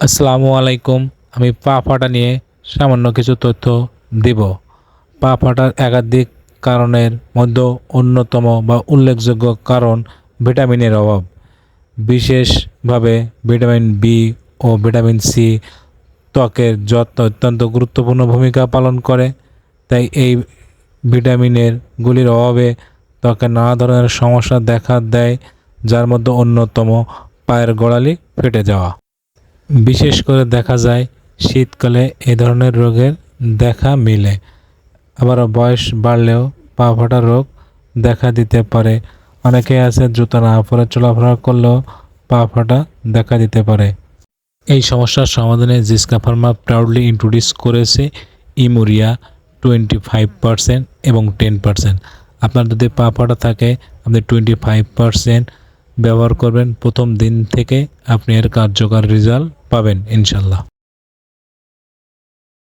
আসসালামু আলাইকুম। আমি পা ফাটা নিয়ে সামান্য কিছু তথ্য দিব। পা ফাটার একাধিক কারণের মধ্যে অন্যতম বা উল্লেখযোগ্য কারণ ভিটামিনের অভাব। বিশেষভাবে ভিটামিন বি ও ভিটামিন সি ত্বকের যত্ন অত্যন্ত গুরুত্বপূর্ণ ভূমিকা পালন করে। তাই এই ভিটামিনের গুলির অভাবে ত্বকে নানা ধরনের সমস্যা দেখা দেয়, যার মধ্যে অন্যতম পায়ের গোড়ালি ফেটে যাওয়া। বিশেষ করে দেখা যায় শীতকালে এ ধরনের রোগের দেখা মিলে। আবার বয়স বাড়লেও পা ফাটা রোগ দেখা দিতে পারে। অনেকে আছে জুতা না পরে চলাফেরা করলেও পা ফাটা দেখা দিতে পারে। এই সমস্যার সমাধানে জিসকা ফার্মা প্রাউডলি ইন্ট্রোডিউস করেছে ইমোরিয়া টোয়েন্টি ফাইভ পারসেন্ট এবং টেন পারসেন্ট। আপনার যদি পা ফাটা থাকে, আপনি টোয়েন্টি ফাইভ পারসেন্ট ব্যবহার করবেন প্রথম দিন থেকে আপনি এর কার্যকর রেজাল্ট পাবেন ইনশাল্লাহ